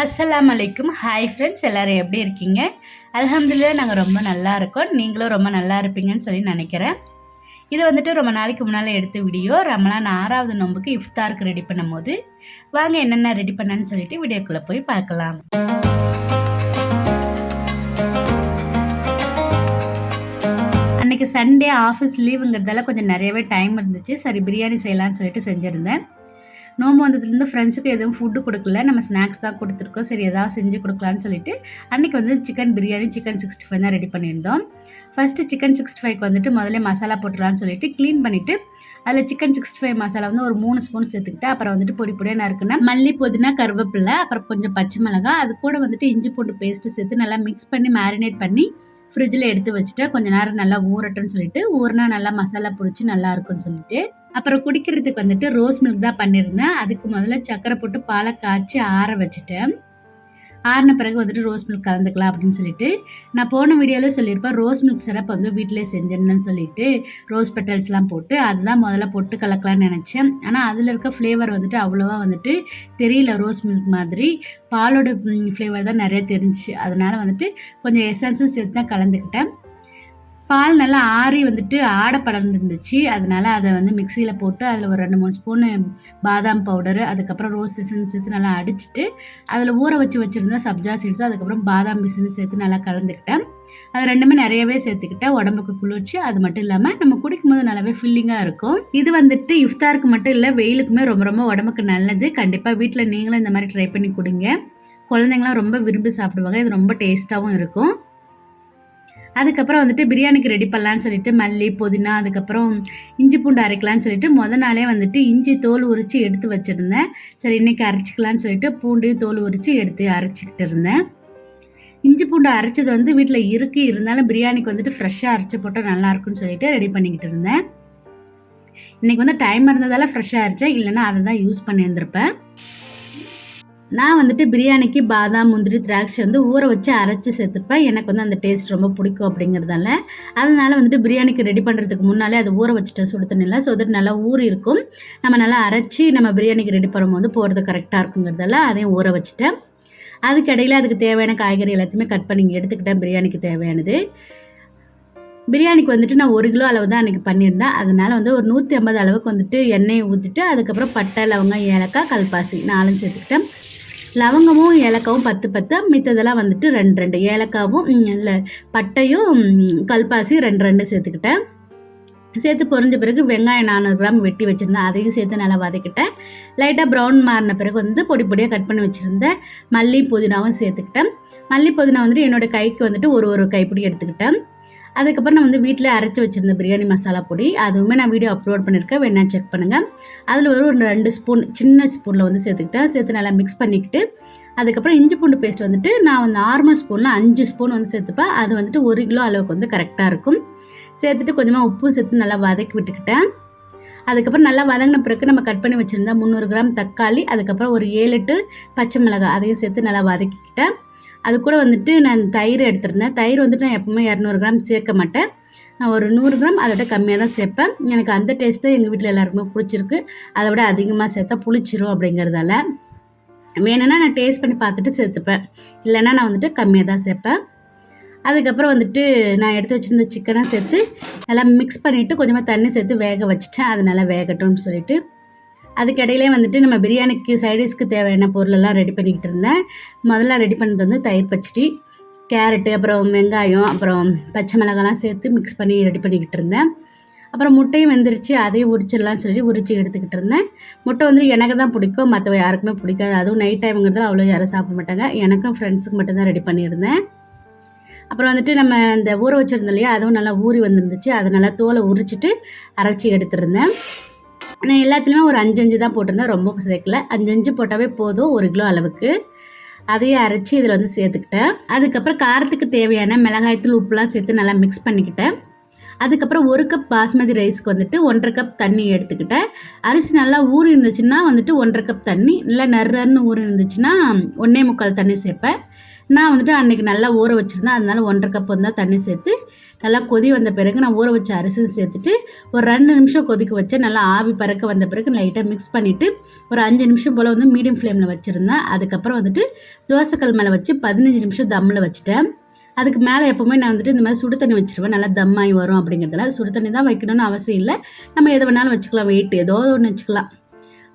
அஸ்லாம் அலைக்கும் hi friends எல்லோரும் எப்படி இருக்கீங்க? அலமதுல்லா நாங்கள் ரொம்ப நல்லா இருக்கோம். நீங்களும் ரொம்ப நல்லா இருப்பீங்கன்னு சொல்லி நினைக்கிறேன். இது வந்துட்டு ரொம்ப நாளைக்கு முன்னால் எடுத்த வீடியோ. ரமலான் ஆறாவது நோம்புக்கு இஃப்தாருக்கு ரெடி பண்ணும்போது. வாங்க என்னென்ன ரெடி பண்ணேன்னு சொல்லிட்டு வீடியோக்குள்ளே போய் பார்க்கலாம். அன்னைக்கு சண்டே ஆஃபீஸ் லீவுங்கிறதால கொஞ்சம் நிறையவே டைம் இருந்துச்சு. சரி பிரியாணி செய்யலாம்னு சொல்லிட்டு செஞ்சுருந்தேன். நோம்பு வந்ததுலேருந்து ஃப்ரெண்ட்ஸுக்கு எதுவும் ஃபுட்டு கொடுக்கல. நம்ம ஸ்நாக்ஸ் தான் கொடுத்துருக்கோம். சரி எதாவது செஞ்சு கொடுக்கலான்னு சொல்லிட்டு அன்றைக்கி வந்து chicken biryani chicken sixty five தான் ரெடி பண்ணியிருந்தோம். ஃபஸ்ட்டு சிக்கன் சிக்ஸ்டி ஃபைவ்க்கு வந்துட்டு முதல்ல மசாலா போட்டுடலான்னு சொல்லிட்டு க்ளீன் பண்ணிவிட்டு அதில் சிக்கன் சிக்ஸ்டி ஃபைவ் மசாலா வந்து ஒரு மூணு ஸ்பூன் சேர்த்துக்கிட்டு அப்புறம் வந்துட்டு பொடி பொடியாக நறுக்குனா மல்லி புதினா கருவேப்பிலை அப்புறம் கொஞ்சம் பச்சை மிளகா அது கூட வந்துட்டு இஞ்சி பூண்டு பேஸ்ட்டு சேர்த்து நல்லா மிக்ஸ் பண்ணி மேரினேட் பண்ணி ஃப்ரிட்ஜில் எடுத்து வச்சுட்டா கொஞ்ச நேரம் நல்லா ஊறட்டும்னு சொல்லிட்டு ஊறினா நல்லா மசாலா பிடிச்சி நல்லா இருக்கும்னு சொல்லிட்டு அப்புறம் குடிக்கிறதுக்கு வந்துட்டு ரோஸ் மில்க் தான் பண்ணியிருந்தேன். அதுக்கு முதல்ல சக்கரை போட்டு பாலை காய்ச்சி ஆற வச்சுட்டேன். ஆறின பிறகு வந்துட்டு ரோஸ் மில்க் கலந்துக்கலாம் அப்படின்னு சொல்லிட்டு நான் போன வீடியோவில் சொல்லியிருப்பேன். ரோஸ் மில்க் சிரப் வந்து வீட்டிலே செஞ்சிருந்தேன்னு சொல்லிட்டு ரோஸ் பெட்டல்ஸ்லாம் போட்டு அதுதான் முதல்ல போட்டு கலக்கலாம்னு நினச்சேன். ஆனால் அதில் இருக்க ஃப்ளேவர் வந்துட்டு அவ்வளோவா வந்துட்டு தெரியல ரோஸ் மில்க் மாதிரி. பாலோட ஃப்ளேவர் தான் நிறைய தெரிஞ்சிச்சு. அதனால் வந்துட்டு கொஞ்சம் எசன்ஸும் சேர்த்து தான் கலந்துக்கிட்டேன். பால் நல்லா ஆறி வந்துட்டு ஆடை படர்ந்துருந்துச்சு. அதனால் அதை வந்து மிக்சியில் போட்டு அதில் ஒரு ரெண்டு மூணு ஸ்பூனு பாதாம் பவுடரு அதுக்கப்புறம் ரோஸ் எசன்ஸ் சேர்த்து நல்லா அடிச்சுட்டு அதில் ஊற வச்சு வச்சுருந்தா சப்ஜா சீட்ஸ் அதுக்கப்புறம் பாதாம் பிசின்ஸ் சேர்த்து நல்லா கலந்துக்கிட்டேன். அது ரெண்டுமே நிறையவே சேர்த்துக்கிட்டேன். உடம்புக்கு குளிர்ச்சி. அது மட்டும் இல்லாமல் நம்ம குடிக்கும் போது நல்லாவே ஃபில்லிங்காக இருக்கும். இது வந்துட்டு இஃப்தாருக்கு மட்டும் இல்லை வெயிலுக்குமே ரொம்ப ரொம்ப உடம்புக்கு நல்லது. கண்டிப்பாக வீட்டில் நீங்களும் இந்த மாதிரி ட்ரை பண்ணி கொடுங்க. குழந்தைங்களாம் ரொம்ப விரும்பி சாப்பிடுவாங்க. இது ரொம்ப டேஸ்ட்டாகவும் இருக்கும். அதுக்கப்புறம் வந்துட்டு பிரியாணிக்கு ரெடி பண்ணலான்னு சொல்லிட்டு மல்லி புதினா அதுக்கப்புறம் இஞ்சி பூண்டு அரைக்கலான்னு சொல்லிட்டு முத நாளே வந்துட்டு இஞ்சி தோல் உரித்து எடுத்து வச்சுருந்தேன். சரி இன்றைக்கி அரைச்சிக்கலான்னு சொல்லிட்டு பூண்டையும் தோல் உரித்து எடுத்து அரைச்சிக்கிட்டு இருந்தேன். இஞ்சி பூண்டு அரைச்சது வந்து வீட்டில் இருக்குது இருந்தாலும் பிரியாணிக்கு வந்துட்டு ஃப்ரெஷ்ஷாக அரைச்சி போட்டால் நல்லாயிருக்குன்னு சொல்லிட்டு ரெடி பண்ணிக்கிட்டு இருந்தேன். இன்றைக்கி வந்து டைம் இருந்ததால் ஃப்ரெஷ்ஷாக அரைச்சேன். இல்லைன்னா அதை தான் யூஸ் பண்ணியிருந்திருப்பேன் நான் வந்துட்டு பிரியாணிக்கு பாதாம் முந்திரி திராட்சை வந்து ஊற வச்சு அரைச்சி சேர்த்துப்பேன். எனக்கு வந்து அந்த டேஸ்ட் ரொம்ப பிடிக்கும் அப்படிங்கிறதால. அதனால் வந்துட்டு பிரியாணிக்கு ரெடி பண்ணுறதுக்கு முன்னாலே அதை ஊற வச்சுட்டேன் சுடு தண்ணியில் ஸோ தட் நல்லா ஊறி இருக்கும். நம்ம நல்லா அரைச்சி நம்ம பிரியாணிக்கு ரெடி பண்ணும்போது போகிறது கரெக்டாக இருக்குங்கிறதால அதையும் ஊற வச்சுட்டேன். அதுக்கு அதுக்கு தேவையான காய்கறி எல்லாத்தையுமே கட் பண்ணி எடுத்துக்கிட்டேன். பிரியாணிக்கு தேவையானது. பிரியாணிக்கு வந்துட்டு நான் ஒரு கிலோ அளவு தான் அன்றைக்கி பண்ணியிருந்தேன். அதனால் வந்து ஒரு நூற்றி ஐம்பது அளவுக்கு வந்துட்டு எண்ணெயை ஊற்றிட்டு அதுக்கப்புறம் பட்டை லவங்கம் ஏலக்காய் கல்பாசி நாலும் சேர்த்துக்கிட்டேன். லவங்கமும் ஏலக்காவும் பத்து பத்து மித்ததெல்லாம் வந்துட்டு ரெண்டு ரெண்டு. ஏலக்காவும் இல்லை பட்டையும் கல்பாசியும் ரெண்டு ரெண்டு சேர்த்துக்கிட்டேன். சேர்த்து பொறிஞ்ச பிறகு வெங்காயம் நானூறு கிராம் வெட்டி வச்சுருந்தேன். அதையும் சேர்த்து நல்லா வதக்கிட்டேன். லைட்டாக ப்ரௌன் மாறின பிறகு வந்து பொடி பொடியாக கட் பண்ணி வச்சுருந்தேன். மல்லி புதினாவும் சேர்த்துக்கிட்டேன். மல்லி புதினா வந்துட்டு என்னோடய கைக்கு வந்துட்டு ஒரு ஒரு கைப்பிடி எடுத்துக்கிட்டேன். அதுக்கப்புறம் நான் வந்து வீட்டில் அரைச்சி வச்சுருந்த பிரியாணி மசாலா பொடி அதுவுமே நான் வீடியோ அப்லோட் பண்ணியிருக்கேன் வேணா செக் பண்ணுங்கள் அதில் ஒரு ஒரு ரெண்டு ஸ்பூன் சின்ன ஸ்பூனில் வந்து சேர்த்துக்கிட்டேன். சேர்த்து நல்லா மிக்ஸ் பண்ணிக்கிட்டு அதுக்கப்புறம் இஞ்சி பூண்டு பேஸ்ட் வந்துட்டு நான் வந்து நார்மல் ஸ்பூனில் அஞ்சு ஸ்பூன் வந்து சேர்த்துப்பேன். அது வந்துட்டு ஒரு கிலோ அளவுக்கு வந்து கரெக்டாக இருக்கும். சேர்த்துட்டு கொஞ்சமாக உப்பும் சேர்த்து நல்லா வதக்கி விட்டுக்கிட்டேன். அதுக்கப்புறம் நல்லா வதங்கின பிறகு நம்ம கட் பண்ணி வச்சுருந்தா முந்நூறு கிராம் தக்காளி அதுக்கப்புறம் ஒரு ஏழு எட்டு பச்சை மிளகாய் அதையும் சேர்த்து நல்லா வதக்கிக்கிட்டேன். அது கூட வந்துட்டு நான் தயிர் எடுத்திருந்தேன். தயிர் வந்துட்டு நான் எப்பவுமே இரநூறு கிராம் சேர்க்க மாட்டேன். நான் ஒரு நூறு கிராம் அதை விட கம்மியாக தான் சேர்ப்பேன். எனக்கு அந்த டேஸ்ட் தான் எங்கள் வீட்டில் எல்லாருக்குமே பிடிச்சிருக்கு. அதை விட அதிகமாக சேர்த்தா புளிச்சிரும் அப்படிங்கிறதால. வேணும்னா நான் டேஸ்ட் பண்ணி பார்த்துட்டு சேர்த்துப்பேன். இல்லைன்னா நான் வந்துட்டு கம்மியாக தான் சேர்ப்பேன். அதுக்கப்புறம் வந்துட்டு நான் எடுத்து வச்சுருந்த சிக்கனை சேர்த்து நல்லா மிக்ஸ் பண்ணிவிட்டு கொஞ்சமாக தண்ணி சேர்த்து வேக வச்சுட்டேன். அது நல்லா வேகட்டும்னு சொல்லிவிட்டு அதுக்கடையிலே வந்துட்டு நம்ம பிரியாணிக்கு சைடிஷ்க்கு தேவையான பொருளெல்லாம் ரெடி பண்ணிக்கிட்டு இருந்தேன். முதல்ல ரெடி பண்ணது வந்து தயிர் பச்சடி கேரட்டு அப்புறம் வெங்காயம் அப்புறம் பச்சை மிளகாலாம் சேர்த்து மிக்ஸ் பண்ணி ரெடி பண்ணிக்கிட்டு இருந்தேன். அப்புறம் முட்டையும் வெந்துருச்சு அதையும் உரிச்சிடலாம் சொல்லி உரிச்சு எடுத்துக்கிட்டு இருந்தேன். முட்டை வந்து எனக்கு தான் பிடிக்கும் மற்ற யாருக்குமே பிடிக்காது. அதுவும் நைட் டைமுங்கிறதுல அவ்வளோ யாரும் சாப்பிட மாட்டாங்க. எனக்கும் ஃப்ரெண்ட்ஸுக்கு மட்டும்தான் ரெடி பண்ணியிருந்தேன். அப்புறம் வந்துட்டு நம்ம இந்த ஊற வச்சுருந்தோம் இல்லையா அதுவும் நல்லா ஊறி வந்துருந்துச்சு. அதை நல்லா தோலை உரிச்சிட்டு அரைச்சி எடுத்துருந்தேன். நான் எல்லாத்துலேயுமே ஒரு அஞ்சு அஞ்சு தான் போட்டிருந்தேன் ரொம்ப சேர்க்கல. அஞ்சு அஞ்சு போட்டாவே போதும் ஒரு கிலோ அளவுக்கு. அதையே அரைச்சி இதில் வந்து சேர்த்துக்கிட்டேன். அதுக்கப்புறம் காரத்துக்கு தேவையான மிளகாய்த்தூள் உப்புலாம் சேர்த்து நல்லா மிக்ஸ் பண்ணிக்கிட்டேன். அதுக்கப்புறம் ஒரு கப் பாஸ்மதி ரைஸ்க்கு வந்துட்டு ஒன்றரை கப் தண்ணி எடுத்துக்கிட்டேன். அரிசி நல்லா ஊறி இருந்துச்சுன்னா வந்துட்டு ஒன்றரை கப் தண்ணி நல்லா நர்றன்னு ஊறி இருந்துச்சுன்னா ஒன்றே முக்கால் தண்ணி சேர்ப்பேன். நான் வந்துட்டு அன்றைக்கி நல்லா ஊற வச்சுருந்தேன். அதனால ஒன்றரை கப் வந்தால் தண்ணி சேர்த்து நல்லா கொதி வந்த பிறகு நான் ஊற வச்ச அரிசியும் சேர்த்துட்டு ஒரு ரெண்டு நிமிஷம் கொதிக்க வச்சேன். நல்லா ஆவி பறக்க வந்த பிறகு லைட்டாக மிக்ஸ் பண்ணிவிட்டு ஒரு அஞ்சு நிமிஷம் போல் வந்து மீடியம் ஃப்ளேமில் வச்சுருந்தேன். அதுக்கப்புறம் வந்துட்டு தோசைக்கல் மேலே வச்சு பதினஞ்சு நிமிஷம் தம்மில் வச்சுட்டேன். அதுக்கு மேலே எப்போவுமே நான் வந்துட்டு இந்த மாதிரி சுடு தண்ணி வச்சுருவேன். நல்லா தம்மாகி வரும் அப்படிங்கிறதுல சுடு தண்ணி தான் வைக்கணும்னு அவசியம் இல்லை. நம்ம எது வேணாலும் வச்சுக்கலாம். வெயிட் ஏதோ ஒன்று வச்சுக்கலாம்.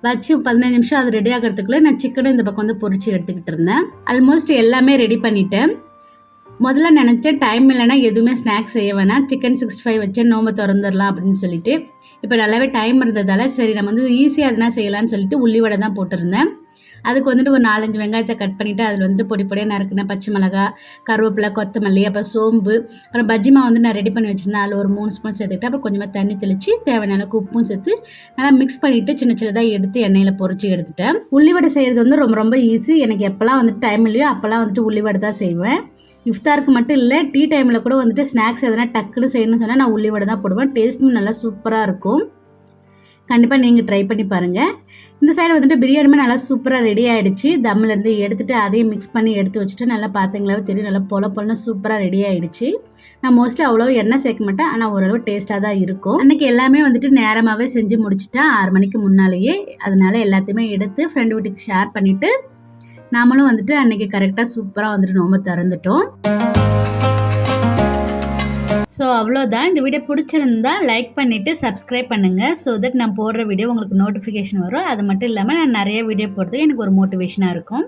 வச்சு பதினஞ்சு நிமிஷம் அது ரெடி ஆகிறதுக்குள்ளே நான் சிக்கனும் இந்த பக்கம் வந்து பொறிச்சு எடுத்துக்கிட்டு இருந்தேன். ஆல்மோஸ்ட் எல்லாமே ரெடி பண்ணிட்டேன். முதல்ல நினச்சேன் டைம் இல்லைன்னா எதுவுமே ஸ்நாக்ஸ் செய்ய வேணாம். சிக்கன் சிக்ஸ்டி ஃபைவ் வச்சு நோம்பை திறந்துடலாம் அப்படின்னு சொல்லிட்டு. இப்போ நல்லாவே டைம் இருந்ததால் சரி நம்ம வந்து ஈஸியாக எதுனா செய்யலாம்னு சொல்லிட்டு உள்ளி வடை தான் போட்டிருந்தேன். அதுக்கு வந்துட்டு ஒரு நாலஞ்சு வெங்காயத்தை கட் பண்ணிவிட்டு அதில் வந்துட்டு பொடி பொடியாக நறுக்குனா பச்சை மிளகா கருவேப்பிலை கொத்தமல்லி அப்புறம் சோம்பு அப்புறம் பஜ்ஜிமா வந்து நான் ரெடி பண்ணி வச்சுருந்தேன். அதில் ஒரு மூணு ஸ்பூன் சேர்த்துக்கிட்டு அப்புறம் கொஞ்சமாக தண்ணி தெளித்து தேவையான அளவுக்கு உப்பும் சேர்த்து நல்லா மிக்ஸ் பண்ணிவிட்டு சின்ன சின்னதாக எடுத்து எண்ணெயில் பொறிச்சு எடுத்துட்டேன். உள்ளிவடை செய்கிறது வந்து ரொம்ப ரொம்ப ஈஸி எனக்கு எப்போல்லாம் வந்துட்டு டைம் இல்லையோ அப்போல்லாம் வந்துட்டு உள்ளிவடை தான் செய்வேன். இஃப்தாருக்கு மட்டும் இல்லை டீ டைமில் கூட வந்துட்டு ஸ்நாக்ஸ் எதனா டக்குன்னு செய்யணும்னு சொன்னால் நான் உள்ளிவடை தான் போடுவேன். டேஸ்ட்டும் நல்லா சூப்பராக இருக்கும். கண்டிப்பாக நீங்கள் ட்ரை பண்ணி பாருங்கள் இந்த சைடு வந்துட்டு பிரியாணிமே நல்லா சூப்பராக ரெடி ஆகிடுச்சு தம்மிலேருந்து எடுத்துகிட்டு அதையும் மிக்ஸ் பண்ணி எடுத்து வச்சுட்டு நல்லா பார்த்தீங்களாவே தெரியும். நல்லா பொல பொலன்னு சூப்பராக ரெடி ஆகிடுச்சு நான் மோஸ்ட்லி அவ்வளோ எண்ணெய் சேர்க்க மாட்டேன். ஆனால் ஓரளவு டேஸ்ட்டாக தான் இருக்கும். அன்றைக்கி எல்லாமே வந்துட்டு நேரமாகவே செஞ்சு முடிச்சுட்டேன் ஆறு மணிக்கு முன்னாலேயே. அதனால எல்லாத்தையுமே எடுத்து ஃப்ரெண்டு வீட்டுக்கு ஷேர் பண்ணிவிட்டு நாமளும் வந்துட்டு அன்றைக்கி கரெக்டாக சூப்பராக வந்துட்டு நோம்ப திறந்துட்டோம். ஸோ அவ்வளோதான் இந்த வீடியோ பிடிச்சிருந்தா லைக் பண்ணிவிட்டு சப்ஸ்கிரைப் பண்ணுங்கள் ஸோ தட் நான் போடுற வீடியோ உங்களுக்கு நோட்டிஃபிகேஷன் வரும். அது மட்டும் இல்லாமல் நான் நிறைய வீடியோ போடுறதுக்கு எனக்கு ஒரு மோட்டிவேஷனாக இருக்கும்.